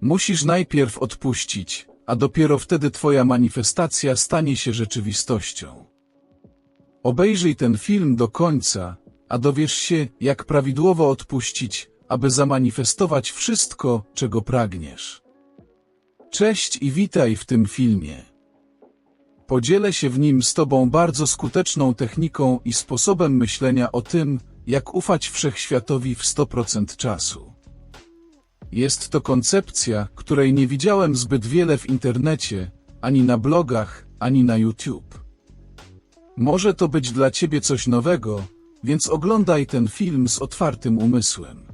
Musisz najpierw odpuścić, a dopiero wtedy twoja manifestacja stanie się rzeczywistością. Obejrzyj ten film do końca, a dowiesz się, jak prawidłowo odpuścić, aby zamanifestować wszystko, czego pragniesz. Cześć i witaj w tym filmie. Podzielę się w nim z Tobą bardzo skuteczną techniką i sposobem myślenia o tym, jak ufać wszechświatowi w 100% czasu. Jest to koncepcja, której nie widziałem zbyt wiele w internecie, ani na blogach, ani na YouTube. Może to być dla Ciebie coś nowego, więc oglądaj ten film z otwartym umysłem.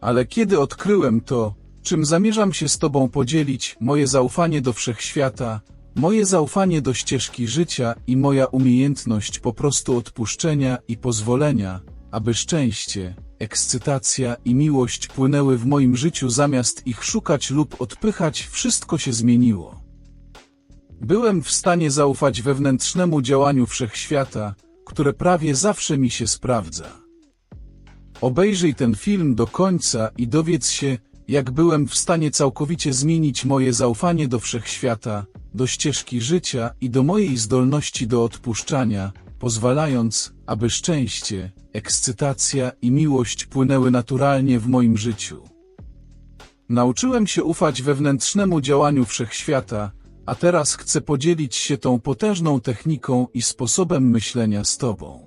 Ale kiedy odkryłem to, czym zamierzam się z Tobą podzielić, moje zaufanie do wszechświata, moje zaufanie do ścieżki życia i moja umiejętność po prostu odpuszczenia i pozwolenia, aby szczęście, ekscytacja i miłość płynęły w moim życiu zamiast ich szukać lub odpychać, wszystko się zmieniło. Byłem w stanie zaufać wewnętrznemu działaniu wszechświata, które prawie zawsze mi się sprawdza. Obejrzyj ten film do końca i dowiedz się, jak byłem w stanie całkowicie zmienić moje zaufanie do wszechświata, do ścieżki życia i do mojej zdolności do odpuszczania, pozwalając, aby szczęście, ekscytacja i miłość płynęły naturalnie w moim życiu. Nauczyłem się ufać wewnętrznemu działaniu wszechświata, a teraz chcę podzielić się tą potężną techniką i sposobem myślenia z Tobą.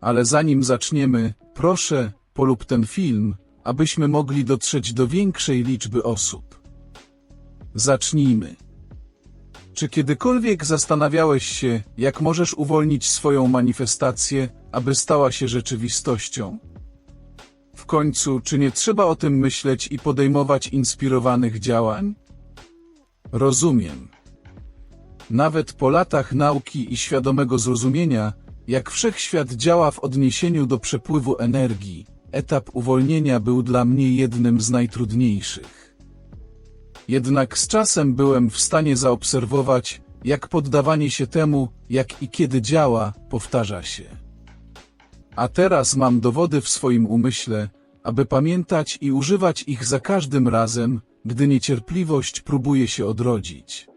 Ale zanim zaczniemy, proszę, polub ten film, abyśmy mogli dotrzeć do większej liczby osób. Zacznijmy. Czy kiedykolwiek zastanawiałeś się, jak możesz uwolnić swoją manifestację, aby stała się rzeczywistością? W końcu, czy nie trzeba o tym myśleć i podejmować inspirowanych działań? Rozumiem. Nawet po latach nauki i świadomego zrozumienia, jak wszechświat działa w odniesieniu do przepływu energii, etap uwolnienia był dla mnie jednym z najtrudniejszych. Jednak z czasem byłem w stanie zaobserwować, jak poddawanie się temu, jak i kiedy działa, powtarza się. A teraz mam dowody w swoim umyśle, aby pamiętać i używać ich za każdym razem, gdy niecierpliwość próbuje się odrodzić.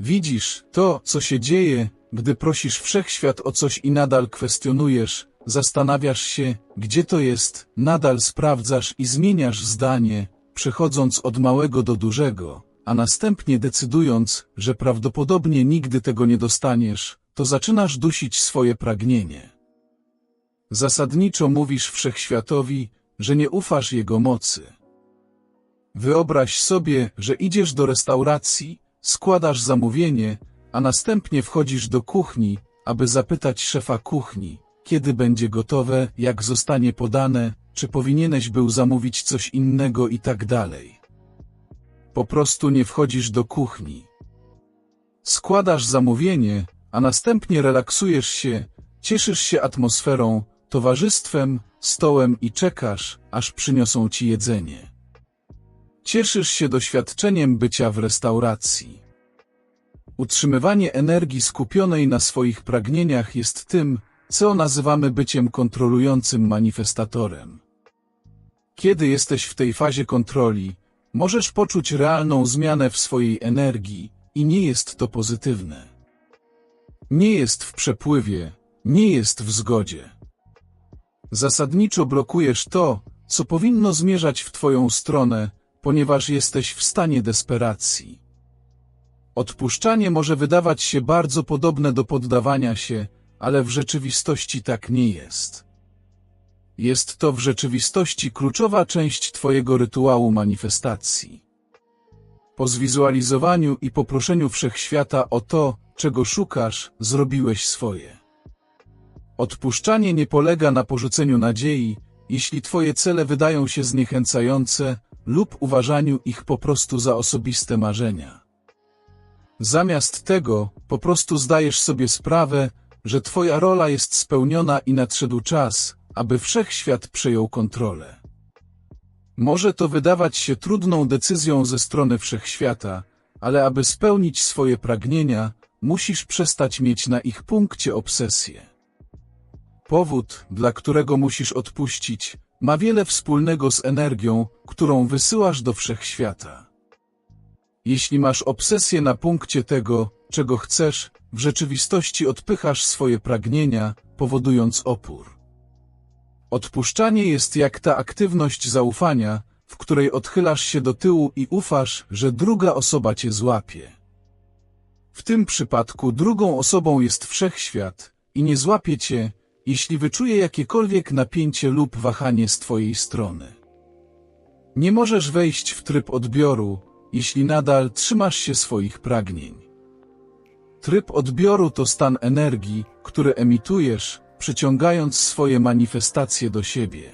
Widzisz, to, co się dzieje, gdy prosisz wszechświat o coś i nadal kwestionujesz, zastanawiasz się, gdzie to jest, nadal sprawdzasz i zmieniasz zdanie, przechodząc od małego do dużego, a następnie decydując, że prawdopodobnie nigdy tego nie dostaniesz, to zaczynasz dusić swoje pragnienie. Zasadniczo mówisz wszechświatowi, że nie ufasz jego mocy. Wyobraź sobie, że idziesz do restauracji, składasz zamówienie, a następnie wchodzisz do kuchni, aby zapytać szefa kuchni, kiedy będzie gotowe, jak zostanie podane, czy powinieneś był zamówić coś innego i tak dalej. Po prostu nie wchodzisz do kuchni. Składasz zamówienie, a następnie relaksujesz się, cieszysz się atmosferą, towarzystwem, stołem i czekasz, aż przyniosą ci jedzenie. Cieszysz się doświadczeniem bycia w restauracji. Utrzymywanie energii skupionej na swoich pragnieniach jest tym, co nazywamy byciem kontrolującym manifestatorem. Kiedy jesteś w tej fazie kontroli, możesz poczuć realną zmianę w swojej energii i nie jest to pozytywne. Nie jest w przepływie, nie jest w zgodzie. Zasadniczo blokujesz to, co powinno zmierzać w Twoją stronę, ponieważ jesteś w stanie desperacji. Odpuszczanie może wydawać się bardzo podobne do poddawania się, ale w rzeczywistości tak nie jest. Jest to w rzeczywistości kluczowa część Twojego rytuału manifestacji. Po zwizualizowaniu i poproszeniu wszechświata o to, czego szukasz, zrobiłeś swoje. Odpuszczanie nie polega na porzuceniu nadziei, jeśli Twoje cele wydają się zniechęcające, lub uważaniu ich po prostu za osobiste marzenia. Zamiast tego, po prostu zdajesz sobie sprawę, że Twoja rola jest spełniona i nadszedł czas, aby wszechświat przejął kontrolę. Może to wydawać się trudną decyzją ze strony wszechświata, ale aby spełnić swoje pragnienia, musisz przestać mieć na ich punkcie obsesję. Powód, dla którego musisz odpuścić, ma wiele wspólnego z energią, którą wysyłasz do wszechświata. Jeśli masz obsesję na punkcie tego, czego chcesz, w rzeczywistości odpychasz swoje pragnienia, powodując opór. Odpuszczanie jest jak ta aktywność zaufania, w której odchylasz się do tyłu i ufasz, że druga osoba cię złapie. W tym przypadku drugą osobą jest wszechświat i nie złapie cię, jeśli wyczuje jakiekolwiek napięcie lub wahanie z twojej strony. Nie możesz wejść w tryb odbioru, jeśli nadal trzymasz się swoich pragnień. Tryb odbioru to stan energii, który emitujesz, przyciągając swoje manifestacje do siebie.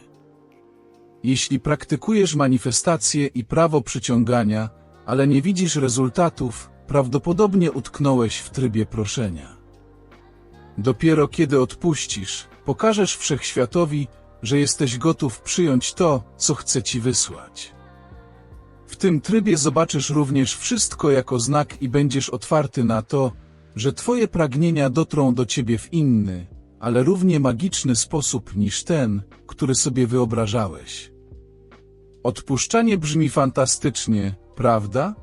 Jeśli praktykujesz manifestacje i prawo przyciągania, ale nie widzisz rezultatów, prawdopodobnie utknąłeś w trybie proszenia. Dopiero kiedy odpuścisz, pokażesz wszechświatowi, że jesteś gotów przyjąć to, co chce ci wysłać. W tym trybie zobaczysz również wszystko jako znak i będziesz otwarty na to, że twoje pragnienia dotrą do ciebie w inny, ale równie magiczny sposób niż ten, który sobie wyobrażałeś. Odpuszczanie brzmi fantastycznie, prawda?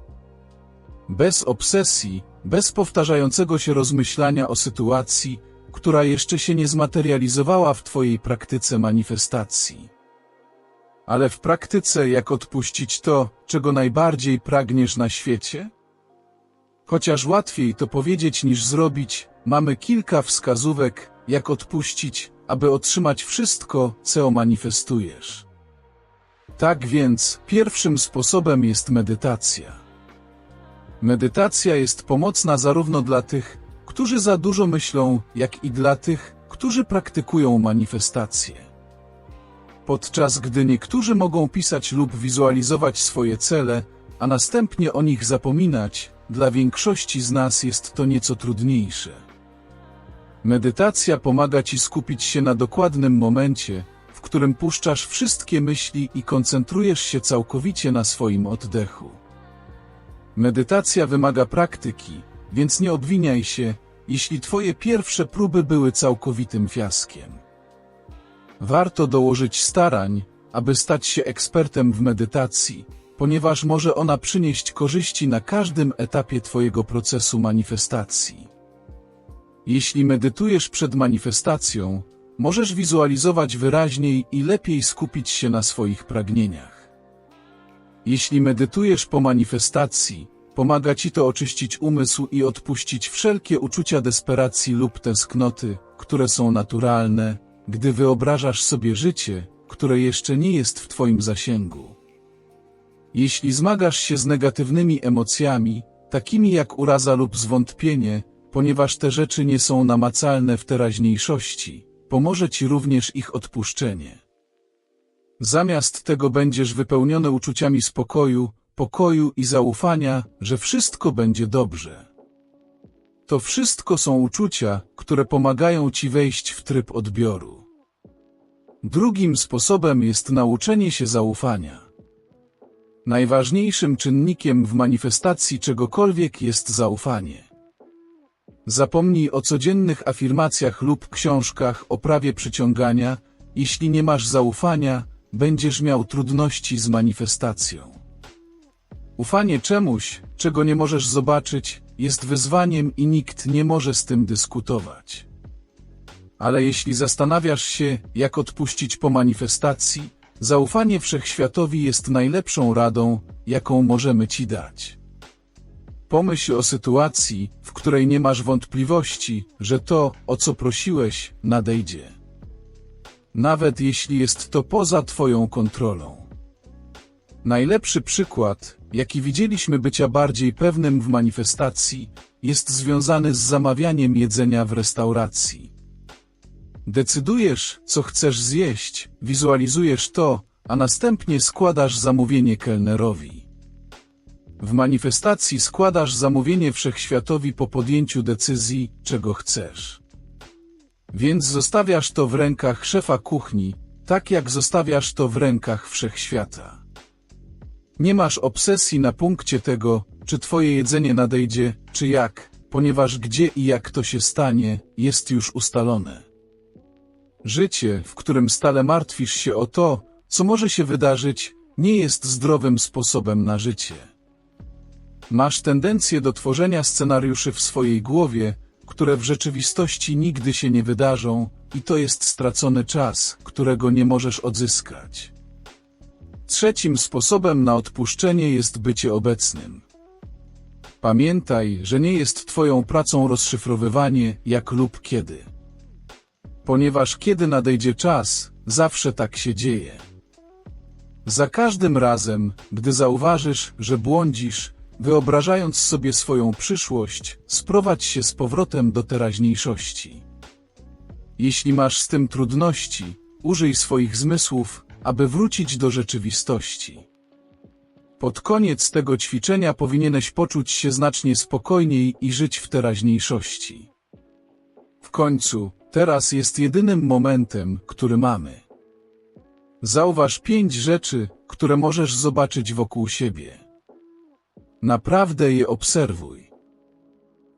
Bez obsesji, bez powtarzającego się rozmyślania o sytuacji, która jeszcze się nie zmaterializowała w Twojej praktyce manifestacji. Ale w praktyce jak odpuścić to, czego najbardziej pragniesz na świecie? Chociaż łatwiej to powiedzieć niż zrobić, mamy kilka wskazówek, jak odpuścić, aby otrzymać wszystko, co manifestujesz. Tak więc, pierwszym sposobem jest medytacja. Medytacja jest pomocna zarówno dla tych, którzy za dużo myślą, jak i dla tych, którzy praktykują manifestacje. Podczas gdy niektórzy mogą pisać lub wizualizować swoje cele, a następnie o nich zapominać, dla większości z nas jest to nieco trudniejsze. Medytacja pomaga ci skupić się na dokładnym momencie, w którym puszczasz wszystkie myśli i koncentrujesz się całkowicie na swoim oddechu. Medytacja wymaga praktyki, więc nie obwiniaj się, jeśli twoje pierwsze próby były całkowitym fiaskiem. Warto dołożyć starań, aby stać się ekspertem w medytacji, ponieważ może ona przynieść korzyści na każdym etapie twojego procesu manifestacji. Jeśli medytujesz przed manifestacją, możesz wizualizować wyraźniej i lepiej skupić się na swoich pragnieniach. Jeśli medytujesz po manifestacji, pomaga ci to oczyścić umysł i odpuścić wszelkie uczucia desperacji lub tęsknoty, które są naturalne, gdy wyobrażasz sobie życie, które jeszcze nie jest w twoim zasięgu. Jeśli zmagasz się z negatywnymi emocjami, takimi jak uraza lub zwątpienie, ponieważ te rzeczy nie są namacalne w teraźniejszości, pomoże ci również ich odpuszczenie. Zamiast tego będziesz wypełniony uczuciami spokoju, pokoju i zaufania, że wszystko będzie dobrze. To wszystko są uczucia, które pomagają ci wejść w tryb odbioru. Drugim sposobem jest nauczenie się zaufania. Najważniejszym czynnikiem w manifestacji czegokolwiek jest zaufanie. Zapomnij o codziennych afirmacjach lub książkach o prawie przyciągania, jeśli nie masz zaufania, będziesz miał trudności z manifestacją. Ufanie czemuś, czego nie możesz zobaczyć, jest wyzwaniem i nikt nie może z tym dyskutować. Ale jeśli zastanawiasz się, jak odpuścić po manifestacji, zaufanie wszechświatowi jest najlepszą radą, jaką możemy ci dać. Pomyśl o sytuacji, w której nie masz wątpliwości, że to, o co prosiłeś, nadejdzie. Nawet jeśli jest to poza Twoją kontrolą. Najlepszy przykład, jaki widzieliśmy bycia bardziej pewnym w manifestacji, jest związany z zamawianiem jedzenia w restauracji. Decydujesz, co chcesz zjeść, wizualizujesz to, a następnie składasz zamówienie kelnerowi. W manifestacji składasz zamówienie wszechświatowi po podjęciu decyzji, czego chcesz. Więc zostawiasz to w rękach szefa kuchni, tak jak zostawiasz to w rękach wszechświata. Nie masz obsesji na punkcie tego, czy twoje jedzenie nadejdzie, czy jak, ponieważ gdzie i jak to się stanie, jest już ustalone. Życie, w którym stale martwisz się o to, co może się wydarzyć, nie jest zdrowym sposobem na życie. Masz tendencję do tworzenia scenariuszy w swojej głowie, które w rzeczywistości nigdy się nie wydarzą, i to jest stracony czas, którego nie możesz odzyskać. Trzecim sposobem na odpuszczenie jest bycie obecnym. Pamiętaj, że nie jest Twoją pracą rozszyfrowywanie jak lub kiedy. Ponieważ kiedy nadejdzie czas, zawsze tak się dzieje. Za każdym razem, gdy zauważysz, że błądzisz, wyobrażając sobie swoją przyszłość, sprowadź się z powrotem do teraźniejszości. Jeśli masz z tym trudności, użyj swoich zmysłów, aby wrócić do rzeczywistości. Pod koniec tego ćwiczenia powinieneś poczuć się znacznie spokojniej i żyć w teraźniejszości. W końcu, teraz jest jedynym momentem, który mamy. Zauważ pięć rzeczy, które możesz zobaczyć wokół siebie. Naprawdę je obserwuj.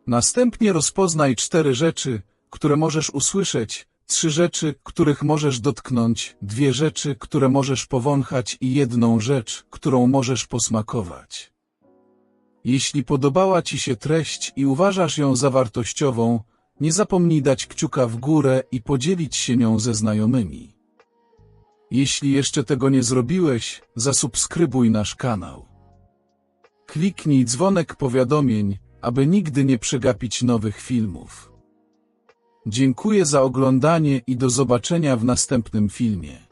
Następnie rozpoznaj cztery rzeczy, które możesz usłyszeć, trzy rzeczy, których możesz dotknąć, dwie rzeczy, które możesz powąchać i jedną rzecz, którą możesz posmakować. Jeśli podobała Ci się treść i uważasz ją za wartościową, nie zapomnij dać kciuka w górę i podzielić się nią ze znajomymi. Jeśli jeszcze tego nie zrobiłeś, zasubskrybuj nasz kanał. Kliknij dzwonek powiadomień, aby nigdy nie przegapić nowych filmów. Dziękuję za oglądanie i do zobaczenia w następnym filmie.